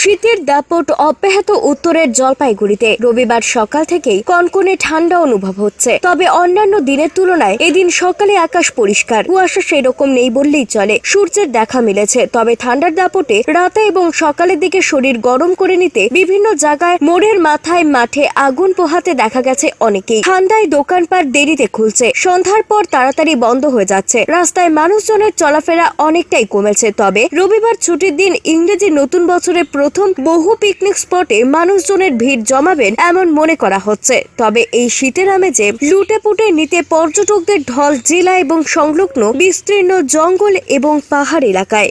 শীতের দাপট অব্যাহত উত্তরের জলপাইগুড়িতে। রবিবার সকাল থেকেই কনকনে ঠান্ডা অনুভব হচ্ছে। তবে অন্যান্য দিনের তুলনায় এদিন সকালে আকাশ পরিষ্কার। কুয়াশা সেরকম নেই বললেই চলে। সূর্যের দেখা মিলেছে। তবে ঠান্ডার দাপটে রাতে এবং সকালের দিকে শরীর গরম করে নিতে বিভিন্ন জায়গায় মোড়ের মাথায় মাঠে আগুন পোহাতে দেখা গেছে অনেকেই। ঠান্ডায় দোকানপাট দেরিতে খুলছে। সন্ধ্যার পর তাড়াতাড়ি বন্ধ হয়ে যাচ্ছে। রাস্তায় মানুষজনের চলাফেরা অনেকটাই কমেছে। তবে রবিবার ছুটির দিন ইংরেজি নতুন বছরের বহু পিকনিক স্পটে মানুষজনের ভিড় জমাবেন এমন মনে করা হচ্ছে। তবে এই শীতের আমেজে লুটেপুটে নিতে পর্যটকদের ঢল, জেলা এবং সংলগ্ন বিস্তীর্ণ জঙ্গল এবং পাহাড় এলাকায়।